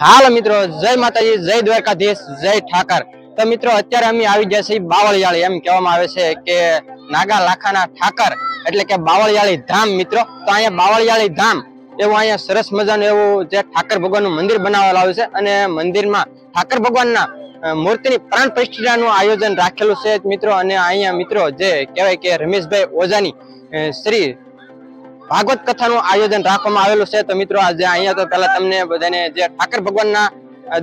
હાલ મિત્રો, જય માતાજી, જય દ્વારકાધીશ, જય ઠાકર. તો મિત્રો, અત્યારે અમે આવી ગયા છીએ બાવળિયાળી. એમ કહેવામાં આવે છે કે નાગા લાખાના ઠાકર, એટલે કે બાવળિયાળી ધામ મિત્રો. તો અહીંયા બાવળિયાળી ધામ, એવું અહીંયા સરસ મજાનું એવું જે ઠાકર ભગવાનનું મંદિર બનાવેલું આવ્યું છે. અને મંદિરમાં ઠાકર ભગવાનના મૂર્તિની પ્રાણ પ્રતિષ્ઠાનું આયોજન રાખેલું છે મિત્રો. અને અહીંયા મિત્રો જે કહેવાય કે રમેશભાઈ ઓઝાની શ્રી ભાગવત કથાનું આયોજન રાખવામાં આવેલું છે. તો મિત્રો, આજે અહીંયા તો પહેલા તમને બધાને જે ઠાકર ભગવાનના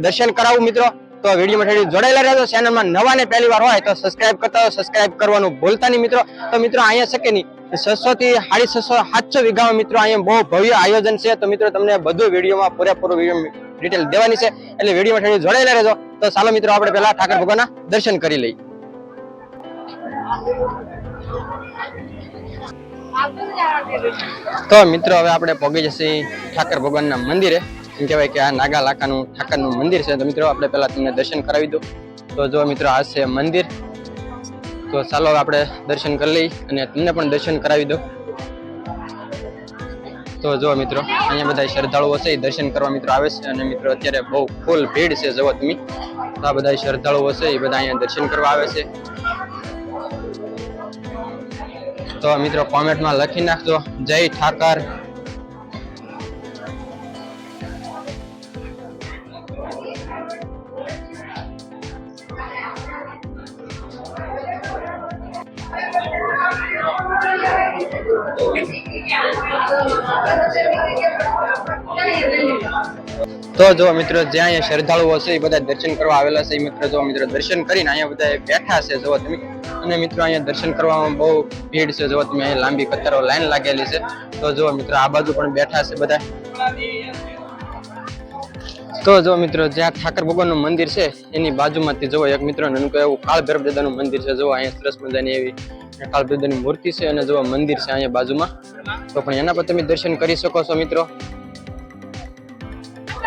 દર્શન કરાવું મિત્રો, તો વિડીયોમાં થોડી જોડાયેલા રહેજો. ચેનલમાં નવા ને પહેલી વાર હોય તો સબસ્ક્રાઇબ કરતા હોય સબસ્ક્રાઇબ કરવાનું ભૂલતા નહીં મિત્રો. તો મિત્રો, અહીંયા શકે નહીં? છસો થી સાડી છસો સાતસો વીઘામાં મિત્રો, અહીંયા બહુ ભવ્ય આયોજન છે. તો મિત્રો, તમને બધું વિડીયોમાં પૂરેપૂરું વીડિયો ડિટેલ દેવાની છે. એટલે વિડીયોમાં થોડી જોડાયેલા રહેજો. તો ચાલો મિત્રો, આપણે પહેલા ઠાકર ભગવાનના દર્શન કરી લઈએ. તો મિત્રો, હવે આપણે પહોંચી જશે ઠાકર ભગવાનના મંદિરે. એમ કહેવાય કે આ નાગા લાકાનું, ઠાકરનું મંદિર છે. તો મિત્રો, આપણે પહેલાં તમને દર્શન કરાવી દઉં. તો જો મિત્રો, આ છે મંદિર. તો ચાલો આપણે દર્શન કરી લઈ અને તમને પણ દર્શન કરાવી દઉં. તો જો મિત્રો, અહીંયા બધા શ્રદ્ધાળુઓ છે દર્શન કરવા મિત્રો આવે છે અને મિત્રો, અત્યારે બહુ ફૂલ ભીડ છે જવો તમે. તો આ બધા શ્રદ્ધાળુઓ છે એ બધા અહીંયા દર્શન કરવા આવે છે. તો મિત્રો કોમેન્ટમાં લખી નાખજો. જય ઠાકર. તો જો મિત્રો જે અહીંયા શ્રદ્ધાળુઓ છે એ બધા દર્શન કરવા આવેલા છે. એ મિત્રો જો મિત્રો દર્શન કરીને અહીંયા બધા બેઠા છે. જો તમે. અને મિત્રો અહીંયા દર્શન કરવામાં બહુ ભીડ છે. જો તમે લાંબી કતારો લાઈન લાગેલી છે. તો જો મિત્રો, આ બાજુ પણ બેઠા છે બધા. તો જો મિત્રો, જ્યાં ઠાકર ભગવાનનું મંદિર છે, એની બાજુમાંથી જુઓ એક મિત્રો નાનું એવું કાળભૈરવ દાદાનું મંદિર છે. જુઓ અહીંયા સરસ મજાની એવી કાળભૈરવ દાદાની મૂર્તિ છે અને જુઓ મંદિર છે અહીંયા બાજુમાં. તો પણ એના પર તમે દર્શન કરી શકો છો મિત્રો.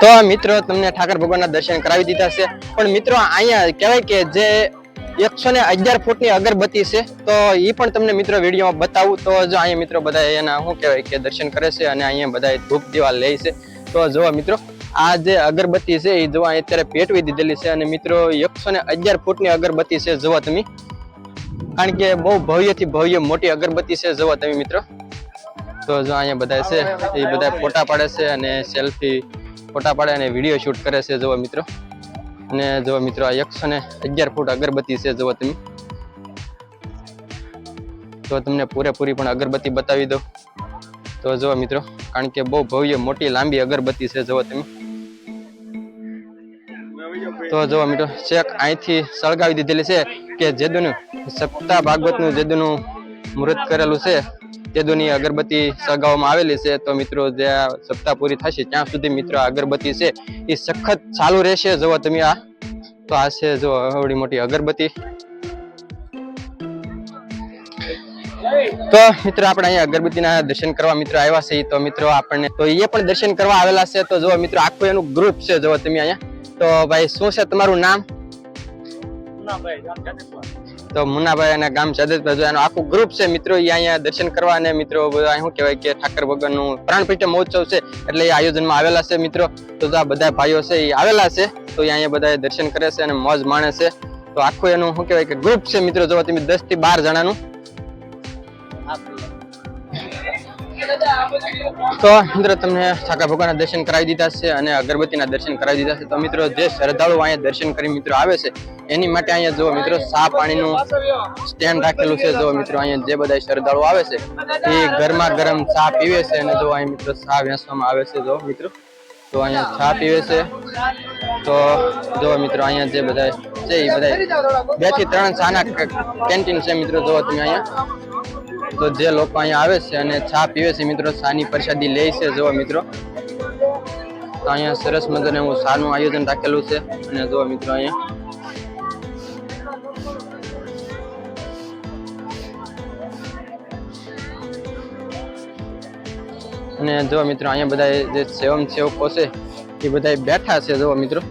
તો મિત્રો તમને ઠાકર ભગવાનના દર્શન કરાવી દીધા છે. પણ મિત્રો, અહીંયા કહેવાય કે જે એકસો ને અગિયાર ફૂટની અગરબત્તી છે. તો એ પણ તમને મિત્રો વિડીયોમાં બતાવું. તો જો અહીંયા મિત્રો બધા એના શું કહેવાય કે દર્શન કરે છે અને અહીંયા બધા ધૂપ દીવા લે છે. તો જો મિત્રો, આ જે અગરબત્તી છે એ જોવા અત્યારે પેટવી દીધેલી છે અને મિત્રો એકસો ને અગિયાર ફૂટની અગરબત્તી છે જોવા તમે. કારણ કે બહુ ભવ્યથી ભવ્ય મોટી અગરબત્તી છે જોવા તમે મિત્રો. તો જો અહીંયા બધા છે એ બધા ફોટા પાડે છે અને સેલ્ફી ફોટા પાડે અને વીડિયો શૂટ કરે છે જોવા મિત્રો. અને જો મિત્રો, આ એકસો ને અગિયાર ફૂટ અગરબત્તી છે જો તમે. તો તમને પૂરેપૂરી પણ અગરબત્તી બતાવી દો તો જો મિત્રો, કારણ કે બહુ ભવ્ય મોટી લાંબી અગરબત્તી છે જો તમે. તો જો મિત્રો, શેખ અહીંથી સળગાવી દીધેલી છે કે જેદુનું સપ્તાહ ભાગવતનું જેદુનું મૃત કરેલું છે. તેદુની અગરબત્તી સળગાવવામાં આવેલી છે, તો મિત્રો જે સપ્તાહ પૂરી થશે, ત્યાં સુધી મિત્રો અગરબત્તી છે, એ સખત ચાલુ રહેશે. જો તમે આ. તો આ છે જો આવડી મોટી અગરબત્તી. તો મિત્રો આપણે અહીંયા અગરબત્તીના દર્શન કરવા મિત્રો આવ્યા છે તો મિત્રો આપણને, તો એ પણ દર્શન કરવા આવેલા છે. તો જો મિત્રો, આખું એનું ગ્રુપ છે. જો તમે અહીંયા. તો ભાઈ, શું છે તમારું નામ? તો મુન્નાભાઈ અને ગામ જદેશભાઈ જો એનું આખું ગ્રુપ છે મિત્રો એ અહીંયા દર્શન કરવા અને મિત્રો શું કહેવાય કે ઠાકર ભગવાનનું પ્રાણ પ્રતિષ્ઠા મહોત્સવ છે. એટલે એ આયોજનમાં આવેલા છે મિત્રો. તો આ બધા ભાઈઓ છે એ આવેલા છે, તો અહીંયા બધા દર્શન કરે છે અને મોજ માણે છે. તો આખું એનું શું કહેવાય કે ગ્રુપ છે મિત્રો જો તમે દસથી બાર જણાનું. તો મિત્રો, તમને ઠાકર ભગવાનના દર્શન કરાવી દીધા છે અને અગરબત્તીના દર્શન કરાવી દીધા છે. તો મિત્રો, જે શ્રદ્ધાળુ અહીંયા દર્શન કરી મિત્રો આવે છે, એની માટે અહીંયા જો મિત્રો, સા પાણીનું સ્ટેન્ડ રાખેલું છે. જો મિત્રો, અહીંયા જે બધા શ્રદ્ધાળુ આવે છે, એ ગરમા ગરમ સા પીવે છે અને જો અહીંયા મિત્રો સા વેચવામાં આવે છે. જો મિત્રો, તો અહીંયા ચા પીવે છે. તો જો મિત્રો, અહીંયા જે બધા છે, એ બધા બેથી ત્રણ ચાના કેન્ટીન છે મિત્રો જો તમે અહીંયા. તો જે લોકો અહીંયા આવે છે અને ચા પીવે છે મિત્રો ચાની પ્રસાદી લે છે જો મિત્રો. તો અહીંયા સરસ મજાને હું ચાનું આયોજન રાખેલું છે અને જો મિત્રો અહીંયા. અને જો મિત્રો, અહીંયા બધા જે સેવમ સેવકો છે, એ બધા બેઠા છે જો મિત્રો.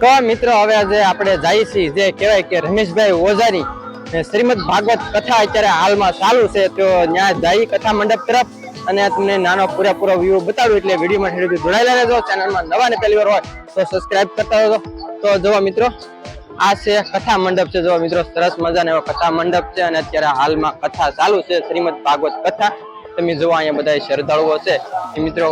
તો મિત્રો, હવે જે આપણે જઈએ છીએ, જે કહેવાય કે રમેશભાઈ ઓઝાની એ શ્રીમદ ભાગવત કથા અત્યારે હાલમાં ચાલુ છે. તો ત્યાં જઈ કથા મંડપ તરફ અને તમને નાનો પૂરેપૂરો વ્યૂ બતાવ્યું એટલે વિડીયોમાં ઠેરથી જોડાયેલા રહેજો ચેનલમાં નવા ને પહેલી વાર હોય તો સબસ્ક્રાઇબ કરતા રહેજો. તો જોવા મિત્રો, આ છે કથા મંડપ છે. જોવા મિત્રો, સરસ મજાનો એવો કથા મંડપ છે અને અત્યારે હાલમાં કથા ચાલુ છે શ્રીમદ ભાગવત કથા. તમે જોવા અહીંયા બધા શ્રદ્ધાળુઓ છે. એ મિત્રો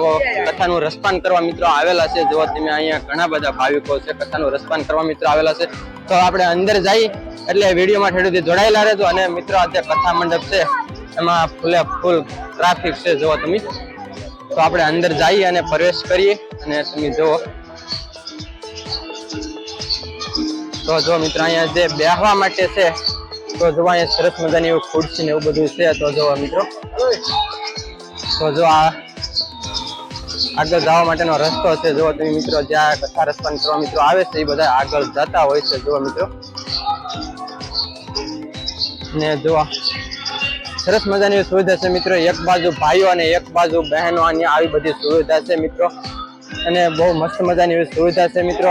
કથાનું રસપાન કરવા મિત્રો આવેલા છે. જો તમે અહીંયા ઘણા બધા ભાવિકો છે. કથાનું રસપાન કરવા મિત્રો આવેલા છે. તો આપણે અંદર જઈ એટલે વિડીયોમાં ઠેડુથી જોડાયેલા રહેજો અને મિત્રો આજે કથા મંડપ છે, એમાં ફૂલે ફૂલ ટ્રાફિક છે, જુઓ તમે. તો આપણે અંદર જઈએ અને પ્રવેશ કરીએ અને તમે જુઓ. તો જો મિત્રો, અહીંયા જે બેહવા માટે છે, તો જો અહીંયા સરસ મજાની એવું ખુરશી ને એવું બધું છે, તો જો મિત્રો. તો જો આ આગળ જવા માટેનો રસ્તો છે. જો તમે મિત્રો જ્યાં કથા રસ્તા ત્રણ મિત્રો આવે છે, એ બધા આગળ જતા હોય છે. જો મિત્રો. ને જો સરસ મજાની સુવિધા છે મિત્રો. એક બાજુ ભાઈઓ અને એક બાજુ બહેનો અને આવી બધી સુવિધા છે મિત્રો. અને બહુ મસ્ત મજાની સુવિધા છે મિત્રો.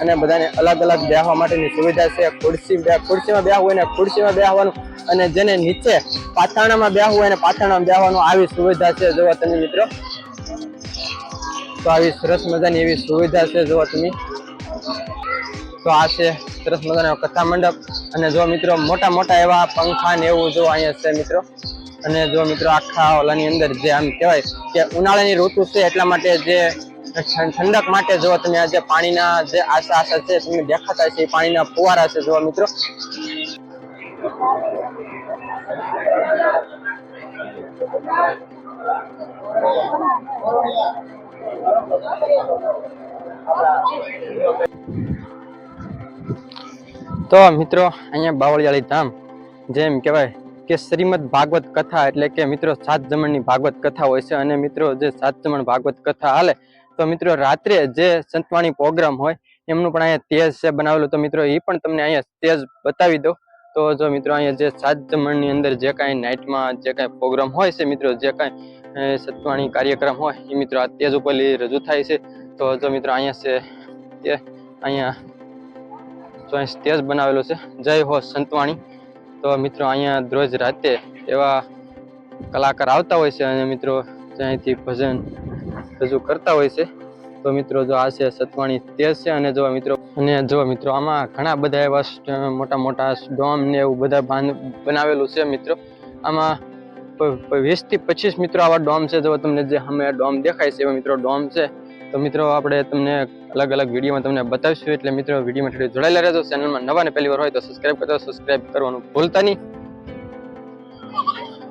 અને બધાને અલગ અલગ બેહવા માટેની સુવિધા છે. ખુરશી ખુરશીમાં બેહવું હોય ને ખુરશીમાં બેહવાનું અને જેને નીચે પાથરણામાં બેહવું હોય ને પાથરણામાં બેહવાનું આવી સુવિધા છે. જોવા તમે મિત્રો. તો આવી સરસ મજાની એવી સુવિધા છે જોવા તમે. તો આ છે સરસ મજાનો કથા મંડપ. અને જો મિત્રો મોટા મોટા એવા પંખા ને એવું જો અહીંયા છે મિત્રો. અને જો મિત્રો આખા ઓલાની અંદર જે આમ કહેવાય કે ઉનાળાની ઋતુ છે એટલા માટે જે ઠંડક માટે જો તમે આ જે પાણીના જે આશા આશા છે તમને દેખાતા છે પાણીના ફુવારા છે જોવા મિત્રો. તો મિત્રો, અહીંયા બાવળિયાળી ધામ, જેમ કહેવાય કે શ્રીમદ ભાગવત કથા એટલે કે મિત્રો સાત જમણની ભાગવત કથા હોય છે અને મિત્રો જે સાત જમણ ભાગવત કથા હાલે, તો મિત્રો રાત્રે જે સંતવાણી પ્રોગ્રામ હોય, એમનું પણ અહીંયા તેજ છે બનાવેલું. તો મિત્રો એ પણ તમને અહીંયા તેજ બતાવી દો તો જો મિત્રો અહીંયા જે સાત જમણની અંદર જે કાંઈ નાઇટમાં જે કાંઈ પ્રોગ્રામ હોય છે મિત્રો, જે કાંઈ સત્વાણી કાર્યક્રમ હોય, એ મિત્રો આ તેજ ઉપર રજૂ થાય છે. તો જો મિત્રો અહીંયા છે, તે અહીંયા તો અહીં સ્ટેજ બનાવેલો છે. જય હો સંતવાણી. તો મિત્રો અહીંયા દરરોજ રાતે એવા કલાકાર આવતા હોય છે અને મિત્રો ત્યાંથી ભજન રજૂ કરતા હોય છે. તો મિત્રો જો આ છે સતવાણી તે છે અને જો મિત્રો અને જો મિત્રો આમાં ઘણા બધા એવા મોટા મોટા ડોમ ને એવું બધા બાંધ બનાવેલું છે મિત્રો. આમાં વીસથી પચીસ મિત્રો આવા ડોમ છે. જો તમને જે અમે ડોમ દેખાય છે એવા મિત્રો ડોમ છે. તો મિત્રો આપણે તમને અલગ અલગ વિડીયોમાં તમને બતાવીશું. એટલે મિત્રો વિડીયોમાં થોડી જોડાયેલા રહેજો. ચેનલમાં નવા ને પહેલી વાર હોય તો સબસ્ક્રાઈબ કરજો સબસ્ક્રાઈબ કરવાનું ભૂલતા નહીં.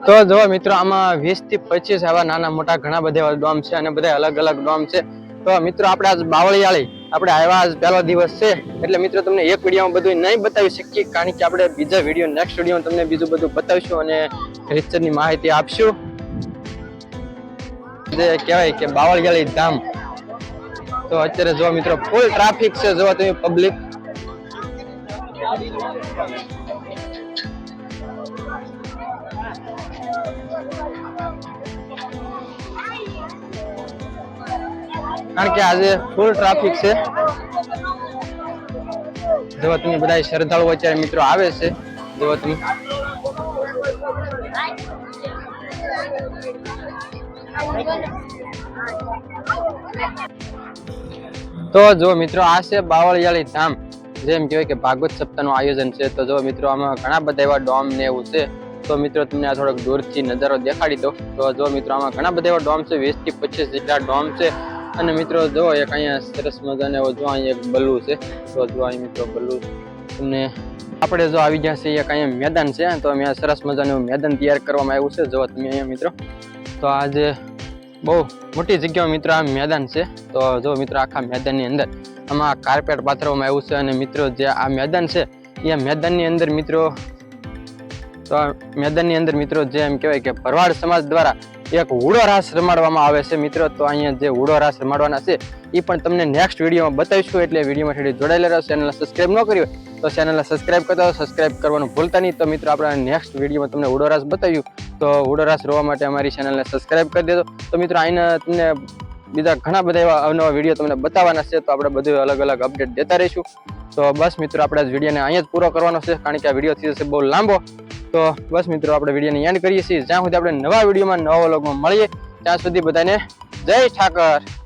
તો જો મિત્રો આમાં વીસથી પચીસ આવા નાના મોટા ઘણા બધા એવા ડોમ છે અને બધા અલગ અલગ ડોમ છે. તો મિત્રો, આપણે આજ બાવળિયાળી, આપણે આવ્યા આજ પહેલો દિવસ છે. એટલે મિત્રો, તમને એક વિડીયોમાં બધું નહીં બતાવી શકીએ, કારણ કે આપણે બીજા વીડિયો નેક્સ્ટ વીડિયો તમને બીજું બધું બતાવીશું અને રીતસરની માહિતી આપશું. જે કહેવાય કે બાવળિયાળી ધામ. તો અત્યારે જો મિત્રો ફૂલ ટ્રાફિક છે, જો તમે પબ્લિક કારણ કે આજે ફૂલ ટ્રાફિક છે. જો તમે બધા શ્રદ્ધાળુઓ અત્યારે મિત્રો આવે છે જો તો જો મિત્રો આ છે બાવળિયાળી ધામ, જેમ કહેવાય કે ભાગવત સપ્તાહનું આયોજન છે. તો જો મિત્રો આમાં ઘણા બધા એવા ડોમ ને એવું છે. તો મિત્રો તમને આ થોડોક દૂરથી નજારો દેખાડી દો તો જો મિત્રો આમાં ઘણા બધા એવા ડોમ છે વીસથી પચીસ જેટલા ડોમ છે. અને મિત્રો, જો એક અહીંયા સરસ મજાને જો અહીંયા એક બલ્લુ છે, તો જો અહીં મિત્રો બલ્લુ તમને આપણે જો આવી ગયા છે એક અહીંયા મેદાન છે, તો અહીંયા સરસ મજાનું મેદાન તૈયાર કરવામાં આવ્યું છે. જો તમે અહીંયા મિત્રો, તો આજે બહુ મોટી જગ્યાઓ મિત્રો આ મેદાન છે, તો જો મિત્રો આખા મેદાનની અંદર આમાં કાર્પેટ પાથરવામાં આવ્યું છે અને મિત્રો જે આ મેદાન છે, એ મેદાનની અંદર મિત્રો, તો મેદાનની અંદર મિત્રો જે એમ કહેવાય કે ભરવાડ સમાજ દ્વારા એક હુડો રાસ રમાડવામાં આવે છે. મિત્રો, તો અહીંયા જે હુડો રાસ રમાડવાના છે એ પણ તમને નેક્સ્ટ વિડીયોમાં બતાવીશું. એટલે વિડીયોમાં થોડી જોડાયેલા રહો ચેનલને સબસ્ક્રાઈબ ન કરી હોય, તો ચેનલને સબસ્ક્રાઈબ કરતા સબસ્ક્રાઈબ કરવાનું ભૂલતા નહીં. તો મિત્રો, આપણે નેક્સ્ટ વિડીયોમાં તમને હુડો રાસ બતાવ્યું. તો હુડો રાસ રોવા માટે અમારી ચેનલને સબસ્ક્રાઈબ કરી દેજો. તો મિત્રો આના તમને બીજા ઘણા બધા એવા અવનવા વીડિયો તમને બતાવવાના છે, તો આપણે બધું અલગ અલગ અપડેટ દેતા રહીશું. તો બસ મિત્રો, આપણે વિડીયોને અહીંયા જ પૂરો કરવાનો છે, કારણ કે આ વીડિયો થઈ જશે બહુ લાંબો. તો બસ મિત્રો, આપણે વિડીયોને એન્ડ કરીએ છીએ. જ્યાં સુધી આપણે નવા વિડીયોમાં નવા વ્લોગમાં મળીએ, ત્યાં સુધી બધાને જય ઠાકર.